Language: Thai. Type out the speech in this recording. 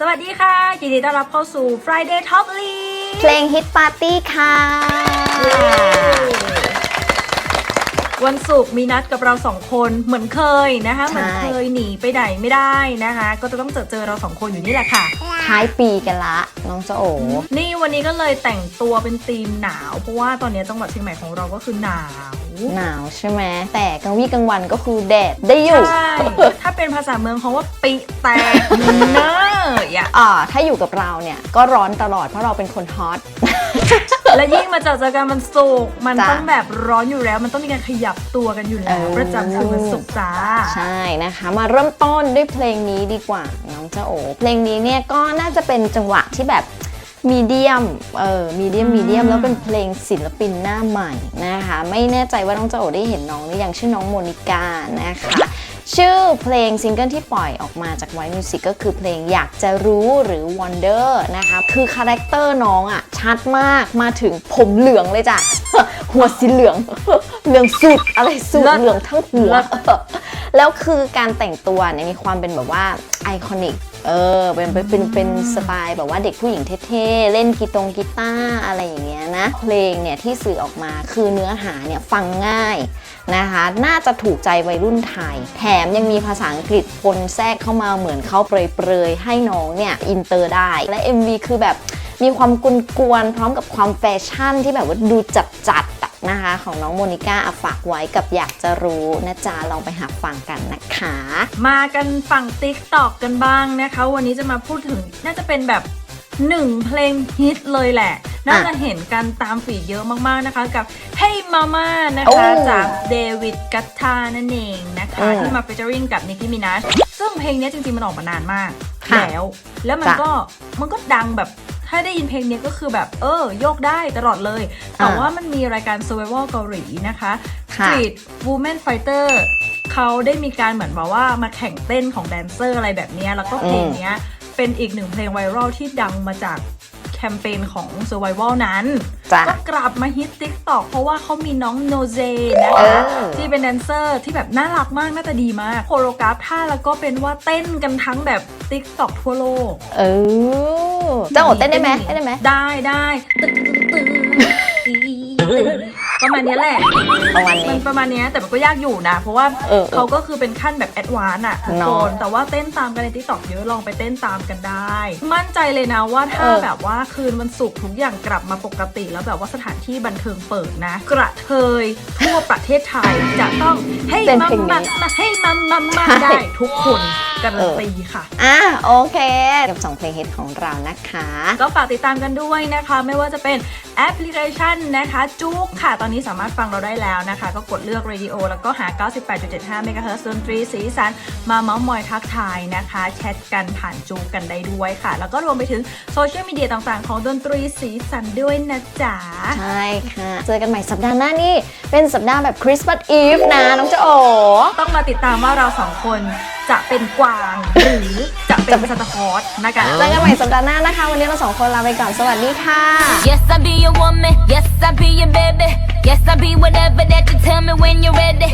สวัสดีค่ะยินดีต้อนรับเข้าสู่ Friday Top League เพลงฮิตปาร์ตี้ค่ะ วันศุกร์มีนัดกับเราสองคนเหมือนเคยนะคะเหมือนเคยหนีไปไหนไม่ได้นะคะ ก็จะต้องเจอเจอเราสองคนอยู่นี่แหละค่ะ ท้ายปีกันละ น้องเจ้าโอนี่วันนี้ก็เลยแต่งตัวเป็นธีมหนาว เพราะว่าตอนนี้จังหวัดเชียงใหม่ของเราก็คือหนาว หนาวใช่ไหมแต่กลางวี่กลางวันก็คือแดดได้อยู่ ใช่ ถ้า เป็นภาษาเมืองเขาว่าปิแตกเนอะอย่าอ่าถ้าอยู่กับเราเนี่ยก็ร้อนตลอดเพราะเราเป็นคนฮอต และยิ่งมาเจอเจอกันมันสุกร์มันจ้ะ ต้องแบบร้อนอยู่แล้ว มันต้องมีการขยับตัวกันอยู่แล้วเออประจำคืนวันศุกร์จ้า ใช่นะคะ มาเริ่มต้นด้วยเพลงนี้ดีกว่าน้องเจ้าโอ เพลงนี้เนี่ยก็น่าจะเป็นจังหวะที่แบบมีเดียมเออมีเดียมมีเดียมแล้วเป็นเพลงศิลปินหน้าใหม่นะคะ ไม่แน่ใจว่าน้องเจ้าโอได้เห็นน้องหรือยังชื่อน้องโมนิกานะคะ ชื่อเพลงซิงเกิลที่ปล่อยออกมาจากไวมิวสิกก็คือเพลงอยากจะรู้หรือ Wonder นะคะคือคาแรคเตอร์น้องอะชัดมากมาถึงผมเหลืองเลยจ้ะ หัวสีเหลือง เหลืองสุดอะไรสุดเลิศเหลืองทั้งหัวเลิศแล้วคือการแต่งตัวเนี่ยมีความเป็นแบบว่าไอคอนิก เออเป็นเป็นเป็นสไตล์แบบว่าเด็กผู้หญิงเท่ๆ เล่นกีตงกีตาร์อะไรอย่างเงี้ยนะ เพลงเนี่ยที่สื่อออกมาคือเนื้อหาเนี่ยฟังง่ายนะคะ น่าจะถูกใจวัยรุ่นไทย แถมยังมีภาษาอังกฤษปนแทรกเข้ามาเหมือนเขาเปรยๆ ให้น้องเนี่ยอินเตอร์ได้ และ MV คือแบบมีความกวนๆพร้อมกับความแฟชั่นที่แบบว่าดูจัดๆอะ นะคะ ของน้องโมนิก้าอะฝากไว้กับอยากจะรู้นะจ๊ะลองไปหาฟังกันนะคะ มากันฝั่ง TikTok กันบ้างนะคะ วันนี้จะมาพูดถึงน่าจะเป็นแบบหนึ่งเพลงฮิตเลยแหละ น่าจะเห็นกันตามฟีดเยอะมากๆนะคะกับ Hey Mama นะคะโอ้จากเดวิดกัตทานั่นเองนะคะอืมที่มา featuring กับ Nicki Minaj ซึ่งเพลงเนี้ยจริงๆ มันออกมานานมากค่ะแล้ว แล้วมันจ้ะก็มันก็ดังแบบ ถ้าได้ยินเพลงเนี้ยก็คือแบบเออโยกได้ตลอดเลย แต่อ่าว่ามันมีรายการ Survival เกาหลีนะคะค่ะ Street Women Fighter เขาได้มีการเหมือนแบบว่ามาแข่งเต้นของแดนเซอร์อะไรแบบเนี้ยแล้วก็เพลงเนี้ยเป็นอีกหนึ่งเพลงไวรัลที่ดังมาจากแคมเปญของ Survival นั้นจ้ะก็กลับมาฮิต TikTok เพราะว่าเขามีน้องโนเซนะเอคะอที่เป็นแดนเซอร์ที่แบบน่ารักมากหน่าตาดีมากโคโรกราฟท่าแล้วก็เป็นว่าเต้นกันทั้งแบบ TikTok ทั่วโลก เออ เจ้าโอเต้นได้ไหมเต้นได้ไหมได้ได้ตึ๊ดตึ๊ดตึ๊ดตึ๊ดประมาณเนี้ยแหละประมาณมันี้ นประมาณเนี้ยแต่มันก็ยากอยู่นะ เพราะว่าเออเออเขาก็คือเป็นขั้นแบบแอดวานซ์อะทุกเนคอะนแต่ว่าเต้นตามกันในทิกตอกเยอะลองไปเต้นตามกันได้ มั่นใจเลยนะว่าถ้าเออ แบบว่าคืนวันศุกร์ทุกอย่างกลับมาปกติ แล้วแบบว่าสถานที่บันเทิงเปิดนะ กระเทยทั่วประเทศไทยจะต้องให้เป็นมัเพลมงนี้มามาให้มัมมัมมาใช่ได้ทุกคน การันตีค่ะ อะโอเค กับสองเพลงฮิตของเรานะคะ ก็ฝากติดตามกันด้วยนะคะ ไม่ว่าจะเป็นแอปพลิเคชันนะคะจุกค่ะ ตอนนี้สามารถฟังเราได้แล้วนะคะ ก็กดเลือก Radio แล้วก็หา 98.75 MHz ดนตรีสีสัน มาเมาส์มอยทักทายนะคะ แชทกันผ่านจุกกันได้ด้วยค่ะ แล้วก็รวมไปถึงโซเชียลมีเดียต่างๆ ของดนตรีสีสันด้วยนะจ๊ะ ใช่ค่ะ เจอกันใหม่สัปดาห์หน้านี่เป็นสัปดาห์แบบคริสต์มาสอีฟนะน้องเจ้าโอต้องมาติดตามว่าเราสองคน จะเป็นกวางหรือจะเป็นซานตาคลอสนะคะเจอกันใหม่สัปดาห์หน้านะคะ วันนี้เราสองคนลาไปก่อนสวัสดีค่ะ Yes, I be your woman. Yes, I be your baby. Yes, I be whatever that you tell me when you're ready.